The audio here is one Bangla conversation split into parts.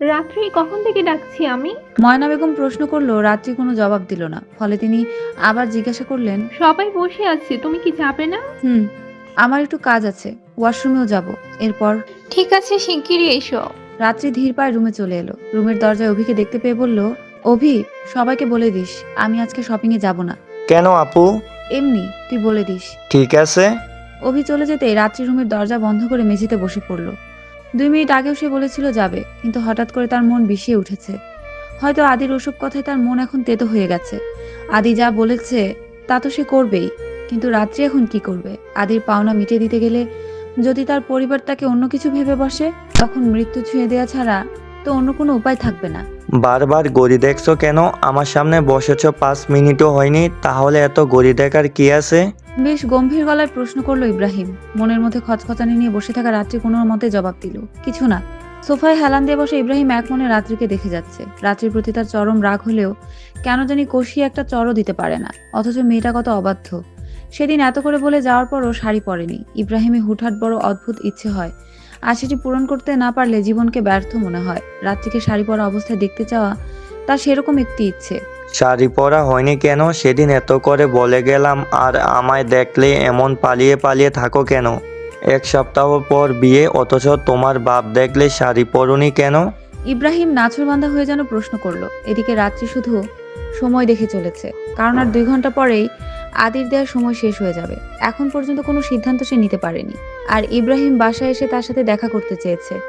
রাত্রি কখন থেকে ডাকছি আমি? ময়না বেগম প্রশ্ন করল রাত্রি কোনো জবাব দিল না। ফলে তিনি আবার জিজ্ঞাসা করলেন সবাই বসে আছে তুমি কি যাবে না? হুম আমার একটু কাজ আছে ওয়াশরুমেও যাব। এরপর ঠিক আছে শিগগিরই এসো। রাত্রি ধীর পায়ে রুমে চলে এলো। রুমের দরজায় অভিকে দেখতে পেয়ে বলল অভি সবাইকে বলে দিস আমি আজকে শপিং এ যাব না। কেন আপু? এমনি তুই বলে দিস। ঠিক আছে। অভি চলে যেতে রাত্রি রুমের দরজা বন্ধ করে মেঝেতে বসে পড়ল। দুই মিনিট আগেও সে বলেছিল যাবে, কিন্তু হঠাৎ করে তার মন বিষিয়ে উঠেছে। হয়তো আদির ওসব কথায় তার মন এখন তেতো হয়ে গেছে। আদি যা বলেছে, তা তো সে করবেই, কিন্তু রাত্রি এখন কি করবে? আদির পাওনা মিটিয়ে দিতে গেলে যদি তার পরিবার তাকে অন্য কিছু ভেবে বসে, তখন মৃত্যু ছুঁয়ে দেওয়া ছাড়া তো অন্য কোনো উপায় থাকবে না। বারবার গড়ি দেখছ কেন? আমার সামনে বসেছো পাঁচ মিনিটও হয়নি, তাহলে এত গড়ি দেখার কি আছে? বেশ গম্ভীর গলায় প্রশ্ন করল ইব্রাহিম। মনের মধ্যে খচখচানি নিয়ে বসে থাকা রাত্রি কোনো মতে জবাব দিল। কিছু না, সোফায় হেলান দিয়ে বসে ইব্রাহিম এক মনে রাত্রিকে দেখে যাচ্ছে। রাত্রির প্রতি তার চরম রাগ হলেও কেন জানি কষিয়ে একটা চরও দিতে পারে না, অথচ মেয়েটা কত অবাধ্য। সেদিন এত করে বলে যাওয়ার পরও শাড়ি পরেনি। ইব্রাহিমে হুটহাট বড় অদ্ভুত ইচ্ছে হয়। আর সেটি পূরণ করতে না পারলে জীবনকে ব্যর্থ মনে হয়। রাত্রিকে শাড়ি পরা অবস্থায় দেখতে চাওয়া তার সেরকম একটি ইচ্ছে। শাড়ি পরা হয়নি কেন? সেদিন এত করে বলে গেলাম আর আমায় দেখলে এমন পালিয়ে পালিয়ে থাকো কেন? এক সপ্তাহ পর বিয়ে অথচ তোমার বাপ দেখলে শাড়ি পরনি কেন? ইব্রাহিম নাছরবান্ধা হয়ে যেন প্রশ্ন করল। এদিকে রাত্রি শুধু সময় দেখে চলেছে। কারণ আর দুই ঘণ্টা পরেই আদির দেওয়ার সময় শেষ হয়ে যাবে। এখন পর্যন্ত কোনো সিদ্ধান্ত সে নিতে পারেনি। আর ইব্রাহিম বাসায় এসে তার সাথে দেখা করতে চেয়েছে।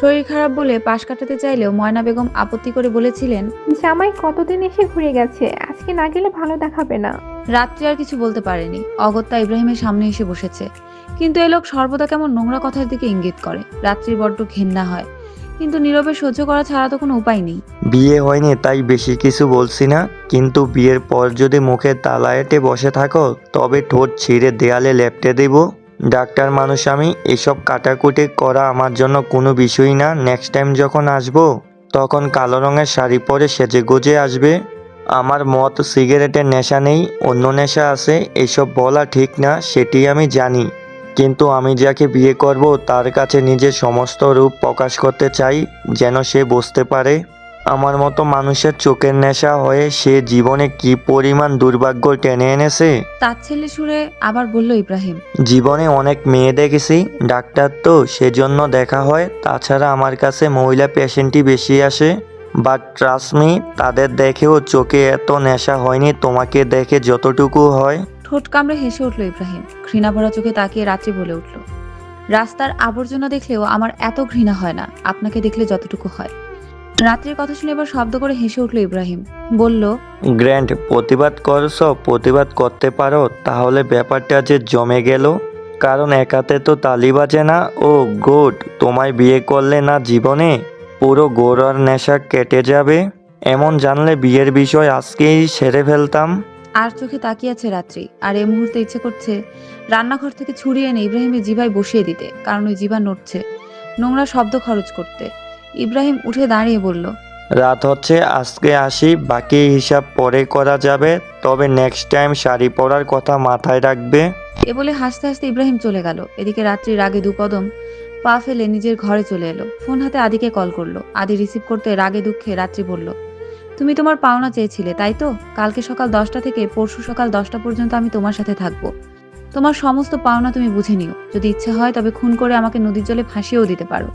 শরীর খারাপ বলে পাশ কাটাতে চাইলেও ময়না বেগম আপত্তি করে বলেছিলেন জামাই কতদিন এসে ঘুরে গেছে? আজকে না গেলে ভালো দেখাবে না। রাত্রি আর কিছু বলতে পারেনি। অগত্যা ইব্রাহিমের সামনে এসে বসেছে। কিন্তু এ লোক সর্বদা কেমন নোংরা কথার দিকে ইঙ্গিত করে। রাত্রির বড্ড ঘেন্না হয়। কিন্তু নীরবে সহ্য করা ছাড়া তো কোনো উপায় নেই। বিয়ে হয়নি, তাই বেশি কিছু বলছি না। কিন্তু বিয়ের পর যদি মুখে তালায়েটে বসে থাকো, তবে ঠোঁট ছিঁড়ে দেয়ালে লেপটে দেব। ডাক্তার মানুষ, আমি এসব কাটাকুটি করা আমার জন্য কোনো বিষয়ই না। নেক্সট টাইম যখন আসব, তখন কালো রঙের শাড়ি পরে সেজে গুজে আসবে। আমার মত সিগারেটের নেশা নেই, অন্য নেশা আছে, এসব বলা ঠিক না, সেটি আমি জানি। কিন্তু আমি যাকে বিয়ে করব তার কাছে নিজের সমস্ত রূপ প্রকাশ করতে চাই যেন সে বুঝতে পারে আমার মতো মানুষের চোখের নেশা হয়ে সে জীবনে কি পরিমাণ দুর্ভাগ্য টেনে এনেছে। তার ছেলে সুরে আবার বলল ইব্রাহিম। জীবনে অনেক মেয়ে দেখেছি ডাক্তার তো সেজন্য দেখা হয় তাছাড়া আমার কাছে মহিলা পেশেন্টই বেশি আসে। বাট ট্রাস্টমি তাদের দেখেও চোখে এত নেশা হয়নি তোমাকে দেখে যতটুকু হয়। ঠোঁট কামড়ে হেসে উঠল ইব্রাহিম। ঘৃণা ভরা চোখে তাকিয়ে রাত্রি বলে উঠল, রাস্তার আবর্জনা দেখলেও আমার এত ঘৃণা হয় না, আপনাকে দেখলে যতটুকু হয়। রাত্রির কথা শুনে এবার শব্দ করে হেসে উঠল ইব্রাহিম, বলল গ্র্যান্ড প্রতিবাদ করছ, প্রতিবাদ করতে পারো, তাহলে ব্যাপারটা যে জমে গেল, কারণ একাতে তো তালি বাজে না, ও গুড, তোমায় বিয়ে করলে না জীবনে পুরো গোড়ার নেশা কেটে যাবে, এমন জানলে বিয়ের বিষয় আজকেই সেরে ফেলতাম। আর চোখে তাকিয়ে আছে রাত্রি। আর এই মুহূর্তে ইচ্ছে করছে রান্নাঘর থেকে ছুরি এনে ইব্রাহিমের জিভায় বসিয়ে দিতে কারণ ওই জিভা নড়ছে। নোংরা শব্দ খরচ করতে। ইব্রাহিম উঠে দাঁড়িয়ে বলল রাত হচ্ছে আজকে আসি বাকি হিসাব পরে করা যাবে তবে নেক্সট টাইম শাড়ি পরার কথা মাথায় রাখবে। এ বলে হাসতে হাসতে ইব্রাহিম চলে গেল। এদিকে রাত্রি রাগে দুকদম পা ফেলে নিজের ঘরে চলে এলো। ফোন হাতে আদিকে কল করল। আদি রিসিভ করতে রাগে দুঃখে রাত্রি বলল তুমি তোমার পাওনা চেয়েছিলে তাই তো? কালকে সকাল দশটা থেকে পরশু সকাল দশটা পর্যন্ত আমি তোমার সাথে থাকব। তোমার সমস্ত পাওনা তুমি বুঝে নিও। যদি ইচ্ছে হয় তবে খুন করে আমাকে নদীর জলে ফাঁসিয়েও দিতে পারো।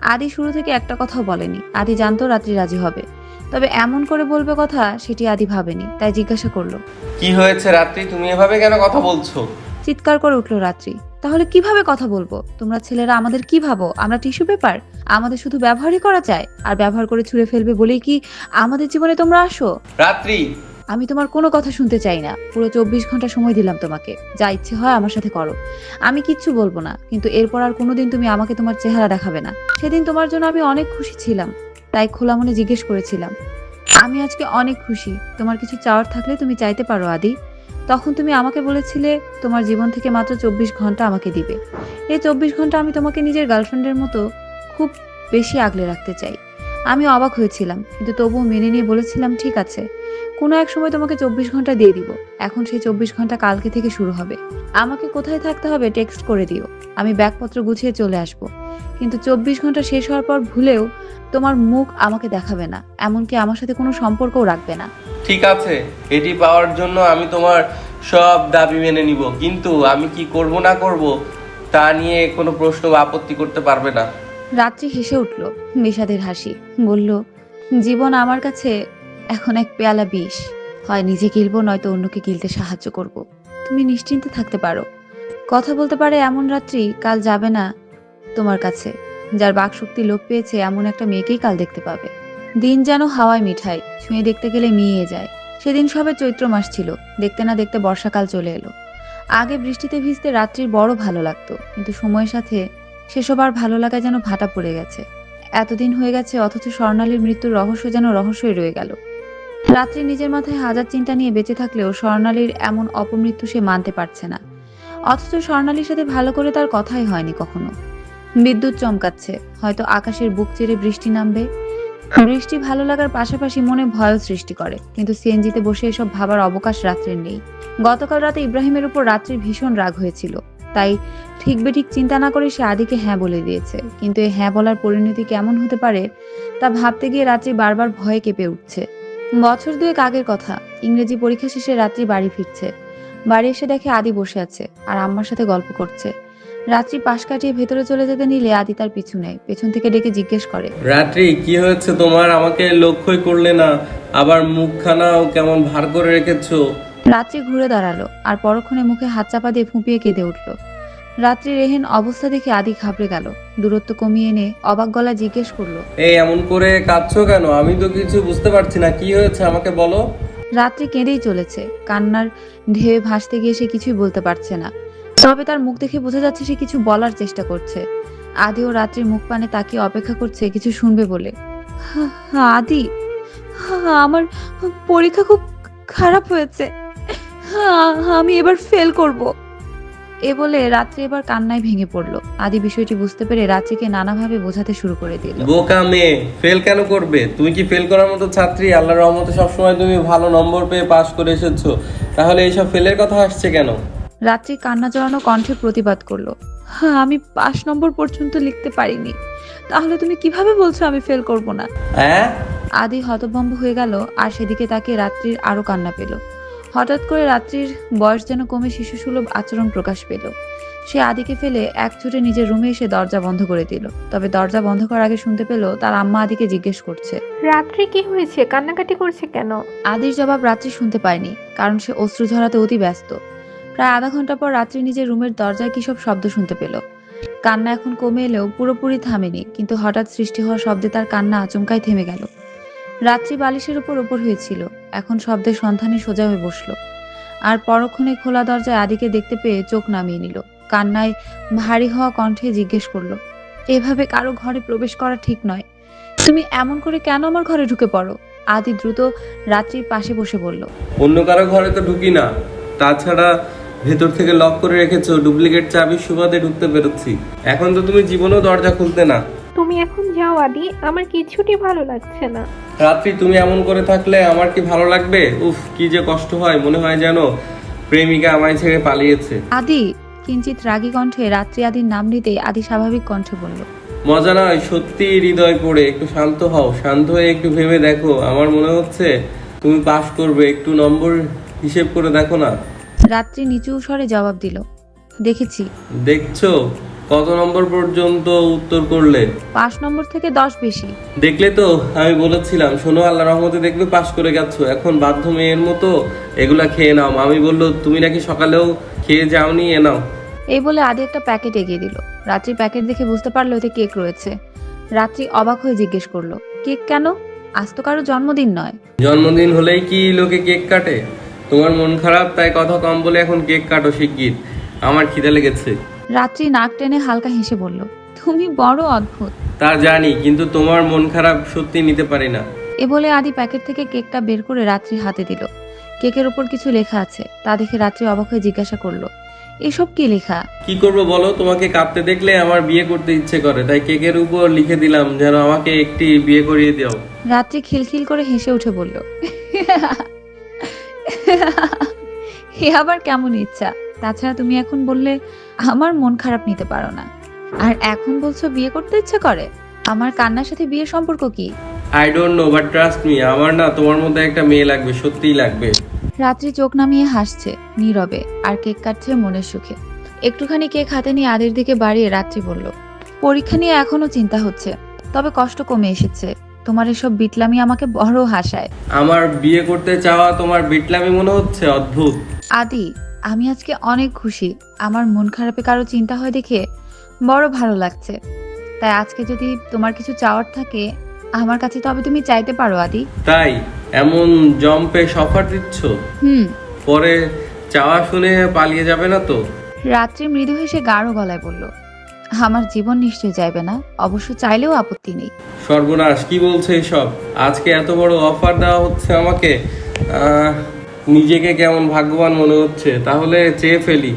আদি শুরু থেকে একটা কথাও বলেনি। আদি জানতো রাত্রি রাজি হবে। তবে এমন করে বলবে কথা সেটি আদি ভাবেনি তাই জিজ্ঞাসা করল। কি হয়েছে রাত্রি? তুমি এভাবে কেন কথা বলছো? চিৎকার করে উঠল রাত্রি। তাহলে কীভাবে কথা বলব? তোমরা ছেলেরা আমাদের কি ভাবো? আমরা টিস্যু পেপার? আমাদের শুধু ব্যবহারই করা চায় আর ব্যবহার করে ছুঁড়ে ফেলবে বলেই কি আমাদের জীবনে তোমরা আসো? রাত্রি। আমি তোমার কোনো কথা শুনতে চাই না। পুরো চব্বিশ ঘণ্টা সময় দিলাম তোমাকে। যা ইচ্ছে হয় আমার সাথে করো। আমি কিচ্ছু বলব না। কিন্তু এরপর আর কোনোদিন তুমি আমাকে তোমার চেহারা দেখাবে না। সেদিন তোমার জন্য আমি অনেক খুশি ছিলাম। তাই খোলা মনে জিজ্ঞেস করেছিলাম। আমি আজকে অনেক খুশি। তোমার কিছু চাওয়ার থাকলে তুমি চাইতে পারো আদি। তখন তুমি আমাকে বলেছিলে তোমার জীবন থেকে মাত্র চব্বিশ ঘণ্টা আমাকে দিবে। এই চব্বিশ ঘণ্টা আমি তোমাকে নিজের গার্লফ্রেন্ডের মতো খুব বেশি আগলে রাখতে চাই। আমি অবাক হয়েছিলাম, কিন্তু তবুও মেনে নিয়ে বলেছিলাম, ঠিক আছে। কোনো এক সময় তোমাকে চব্বিশ ঘণ্টা দিয়ে দিব। এখন সেই চব্বিশ ঘণ্টা কালকে থেকে শুরু হবে। আমাকে কোথায় থাকতে হবে টেক্সট করে দিও। আমি ব্যাগপত্র গুছিয়ে চলে আসব। কিন্তু চব্বিশ ঘণ্টা শেষ হওয়ার পর ভুলেও তোমার মুখ আমাকে দেখাবে না। এমনকি আমার সাথে কোনো সম্পর্কও রাখবে না। ঠিক আছে এটি পাওয়ার জন্য আমি তোমার সব দাবি মেনে নিব। কিন্তু আমি কি করব না করব তা নিয়ে কোনো প্রশ্ন বা আপত্তি করতে পারবে না। রাত্রি হেসে উঠল বিষাদের হাসি। বলল জীবন আমার কাছে এখন এক পেয়ালা বিষ। হয় নিজে গিলবো, নয়তো অন্যকে গিলতে সাহায্য করব। তুমি নিশ্চিন্তে থাকতে পারো। কথা বলতে পারে এমন রাত্রি, কাল যাবে না তোমার কাছে। যার বাকশক্তি লোপ পেয়েছে, এমন একটা মেয়েকেই কাল দেখতে পাবে। দিন যেন হাওয়ায় মিঠাই, ছুঁয়ে দেখতে গেলে মিয়ে যায়। সেদিন সবে চৈত্র মাস ছিল, দেখতে না দেখতে বর্ষাকাল চলে এলো। আগে বৃষ্টিতে ভিজতে রাত্রির বড় ভালো লাগতো, কিন্তু সময়ের সাথে সেসব আর ভালো লাগা যেন ভাটা পড়ে গেছে। এতদিন হয়ে গেছে, অথচ স্বর্ণালীর মৃত্যুর রহস্য যেন রহস্যই রয়ে গেল। রাত্রি নিজের মাথায় হাজার চিন্তা নিয়ে বেঁচে থাকলেও স্বর্ণালীর এমন অপমৃত্যু সে মানতে পারছে না। অথচ স্বর্ণালীর সাথে ভালো করে তার কথাই হয়নি কখনো। বিদ্যুৎ চমকাচ্ছে, হয়তো আকাশের বুক চিরে বৃষ্টি নামবে। বৃষ্টি ভালো লাগার পাশাপাশি মনে ভয়ও সৃষ্টি করে, কিন্তু সিএনজিতে বসে এসব ভাবার অবকাশ রাত্রির নেই। গতকাল রাতে ইব্রাহিমের উপর রাত্রির ভীষণ রাগ হয়েছিল। তাই ঠিক বেঠিক চিন্তা না করে সে আদিকে হ্যাঁ বলে দিয়েছে। কিন্তু এই হ্যাঁ বলার পরিণতি কেমন হতে পারে, তা ভাবতে গিয়ে রাত্রি বারবার ভয়ে কেঁপে উঠছে। বছর দুয়েক আগের কথা। ইংরেজি পরীক্ষা শেষে রাত্রি বাড়ি ফিরছে। বাড়ি এসে দেখে আদি বসে আছে আর আম্মার সাথে গল্প করছে। রাত্রি পাশ কাটিয়ে ভেতরে চলে যেতে নিলে আদি তার পিছু নেয় পেছন থেকে ডেকে জিজ্ঞেস করে। রাত্রি কি হয়েছে তোমার? আমাকে লক্ষ্যই করলে না। আবার মুখখানাও কেমন ভার করে রেখেছো? রাত্রি ঘুরে দাঁড়াল আর পরক্ষণে মুখে হাত চাপা দিয়ে ফুঁপিয়ে কেঁদে উঠল। রাত্রি রেহেন অবস্থা দেখে আদি ঘাবড়ে গেল। দূরত্ব কমিয়ে এনে অবাক গলা জিজ্ঞেস করল এই এমন করে কাঁদছো কেন? আমি তো কিছু বুঝতে পারছি না। কি হয়েছে? আমাকে বলো। রাত্রি কেঁদেই চলেছে। কান্নার ঢেউয়ে ভাসতে গিয়ে সে কিছুই বলতে পারছে না। তবে তার মুখ দেখে বোঝা যাচ্ছে সে কিছু বলার চেষ্টা করছে। আদি ও রাত্রির মুখ পানে তাকিয়ে অপেক্ষা করছে কিছু শুনবে বলে। আদি। আমার পরীক্ষা খুব খারাপ হয়েছে। আমি এবার ফেল করব। এ বলে রাত্রি এবার কান্নায় ভেঙে পড়ল। আদি বিষয়টি বুঝতে পেরে রাত্রিকে নানাভাবে বোঝাতে শুরু করে দিল। বোকা মেয়ে ফেল কেন করবে? তুমি কি ফেল করার মতো ছাত্রী? আল্লাহর রহমতে সবসময় তুমি ভালো নম্বর পেয়ে পাশ করে এসেছ। তাহলে এইসব ফেলের কথা আসছে কেন? রাত্রি কান্না জড়ানো কণ্ঠে প্রতিবাদ করল। হ্যাঁ আমি পাঁচ নম্বর পর্যন্ত লিখতে পারিনি। তাহলে তুমি কীভাবে বলছো আমি ফেল করব না? হ্যাঁ? আদি হতভম্ব হয়ে গেল আর সেদিকে তাকে রাত্রির আরও কান্না পেল। হঠাৎ করে রাত্রির বয়স যেন কমে শিশুসুলভ আচরণ প্রকাশ পেল। সে আদিকে ফেলে এক ছুটে নিজের রুমে এসে দরজা বন্ধ করে দিল। তবে দরজা বন্ধ করার আগে শুনতে পেল তার আম্মা আদিকে জিজ্ঞেস করছে। রাত্রি কি হয়েছে? কান্নাকাটি করছে কেন? আদির জবাব রাত্রি শুনতে পায়নি কারণ সে অশ্রু ঝরাতে অতি ব্যস্ত। প্রায় আধা ঘণ্টা পর রাত্রি নিজের রুমের দরজায় কি সব শব্দ শুনতে পেল। কান্না এখন কমে এলেও পুরোপুরি থামেনি কিন্তু হঠাৎ সৃষ্টি হওয়া শব্দে তার কান্না আচমকাই থেমে গেল। রাত্রি বালিশের উপর ওপর হয়েছিল। এখন শব্দের সন্ধানে সোজা হয়ে বসল। আর পরক্ষণে খোলা দরজায় আদিকে দেখতে পেয়ে চোখ নামিয়ে নিল। কান্নায় ভারী হওয়া কণ্ঠে জিজ্ঞেস করল, এভাবে কারও ঘরে প্রবেশ করা ঠিক নয়। তুমি এমন করে কেন আমার ঘরে ঢুকে পড়ো? আদি দ্রুত রাত্রির পাশে বসে বলল, অন্য কারও ঘরে তো ঢুকি না। তাছাড়া ভেতর থেকে লক করে রেখেছো ডুপ্লিকেট চাবির সুবাদে ঢুকতে বেরোচ্ছি এখন তো তুমি জীবনেও দরজা খুলতে না। তুমি এখন যাও আদি আমার কিছুটি ভালো লাগছে না। রাত্রি তুমি এমন করে থাকলে আমার কি ভালো লাগবে? উফ কি যে কষ্ট হয় মনে হয় যেন প্রেমিকা আমায় ছেড়ে পালিয়েছে। আদি কিঞ্চিত রাগী কণ্ঠে রাত্রি আদির নাম নিতেই আদি স্বাভাবিক কণ্ঠে বলল মজা নয় সত্যি হৃদয় পড়ে একটু শান্ত হও শান্ত হয়ে একটু ভেবে দেখো। আমার মনে হচ্ছে তুমি পাস করবে একটু নম্বর হিসেব করে দেখো না। রাত্রি নিচু স্বরে জবাব দিল দেখেছি। দেখছ? কত নম্বর পর্যন্ত উত্তর করলে? পাঁচ নম্বর থেকে দশ বেশি। দেখলে তো আমি বলেছিলাম শোনো আল্লাহ রহমতে দেখবে পাশ করে গেছো। এখন বাধ্য মেয়ের মতো এগুলা খেয়ে নাও। আমি বলল তুমি নাকি সকালেও খেয়ে যাওনি এ নাও। এই বলে আদি একটা প্যাকেট এগিয়ে দিল। রাত্রি প্যাকেট দেখে বুঝতে পারল এতে কেক রয়েছে। রাত্রি অবাক হয়ে জিজ্ঞেস করল কেক কেন? আজ তো কারও জন্মদিন নয়। জন্মদিন হলেই কি লোকে কেক কাটে? তোমার মন খারাপ তাই কথা কম বলে এখন কেক কাটো শিগগির। আমার খিদে লেগেছে। রাত্রি নাক টেনে হালকা হেসে বলল তুমি বড় অদ্ভুত। তা জানি কিন্তু তোমার মন খারাপ সত্যি নিতে পারি না। এ বলে আদি প্যাকেট থেকে কেকটা বের করে রাত্রি হাতে দিল। কেকের উপর কিছু লেখা আছে তা দেখে রাত্রি অবাক হয়ে জিজ্ঞাসা করল এসব কি লেখা? কি করব বলো? তোমাকে কাঁপতে দেখলে আমার বিয়ে করতে ইচ্ছে করে তাই কেকের উপর লিখে দিলাম যেন আমাকে একটি বিয়ে করিয়ে দাও। রাত্রি খিলখিল করে হেসে উঠে বলল হে আবার কেমন ইচ্ছা? তাছাড়া তুমি এখন বললে আমার মন খারাপ নিতে পারো না। আর এখন বলছো বিয়ে করতে ইচ্ছে করে? আমার কান্নার সাথে বিয়ের সম্পর্ক কি? I don't know but trust me আমার না তোমার মধ্যে একটা মেয়ে লাগবে সত্যিই লাগবে। রাত্রি চোখ নামিয়ে হাসছে নীরবে আর কেক কাটছে মনের সুখে। একটুখানি কেক হাতে নিয়ে আদির দিকে বাড়িয়ে রাত্রি বলল পরীক্ষা নিয়ে এখনও চিন্তা হচ্ছে তবে কষ্ট কমে এসেছে। তোমার এসব বিটলামি আমাকে বড় হাসায়। আমার বিয়ে করতে চাওয়া তোমার বিটলামি মনে হচ্ছে? অদ্ভুত। আদি আমি আজকে অনেক খুশি। আমার মন খারাপে কারও চিন্তা হয় দেখে বড় ভালো লাগছে। তাই আজকে যদি তোমার কিছু চাওয়ার থাকে আমার কাছে তবে তুমি চাইতে পারো আদি। তাই? এমন জম্পে সফার দিচ্ছ? হুম। পরে চাওয়া শুনে পালিয়ে যাবে না তো? রাত্রি মৃদু হেসে গাঢ় গলায় বলল আমার জীবন নিশ্চয়ই যাইবে না অবশ্য চাইলেও আপত্তি নেই। সর্বনাশ কি বলছে এসব? আজকে এত বড় অফার দেওয়া হচ্ছে আমাকে আহ, নিজেকে কেমন ভাগ্যবান মনে হচ্ছে তাহলে চেয়ে ফেলি।